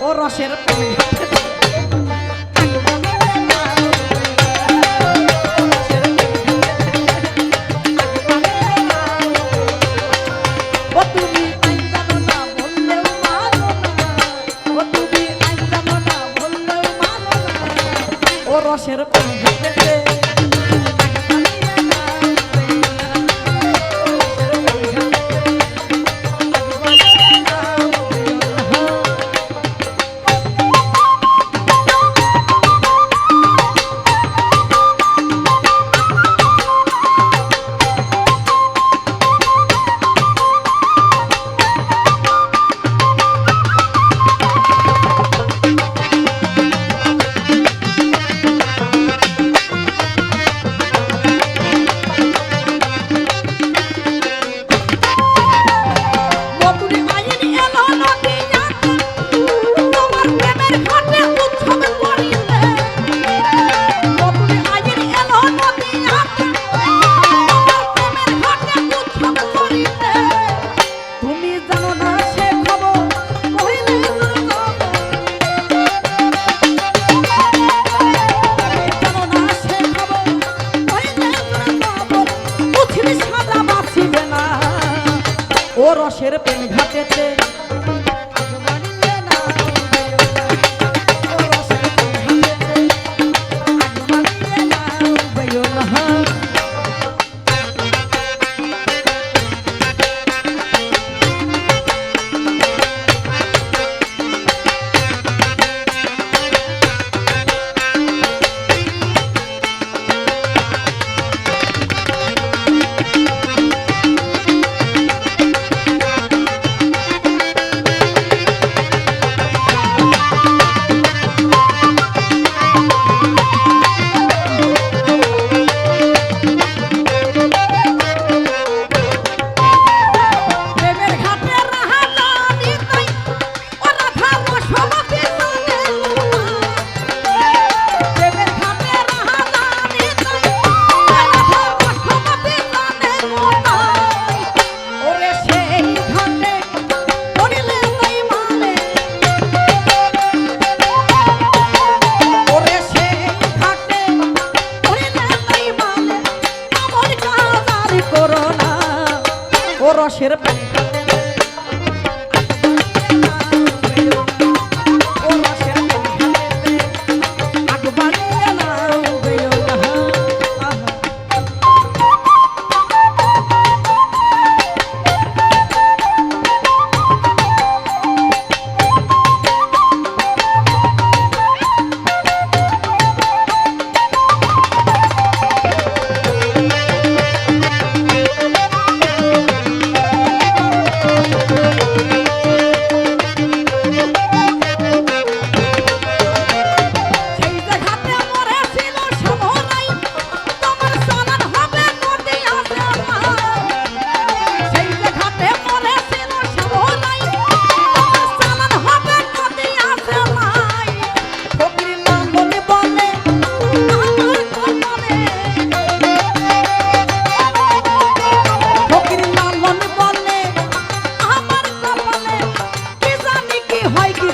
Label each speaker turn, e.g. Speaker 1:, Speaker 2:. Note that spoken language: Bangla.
Speaker 1: ও রসের রসের পানি রসের প্রেম ঘাটেতে cheira pra mim.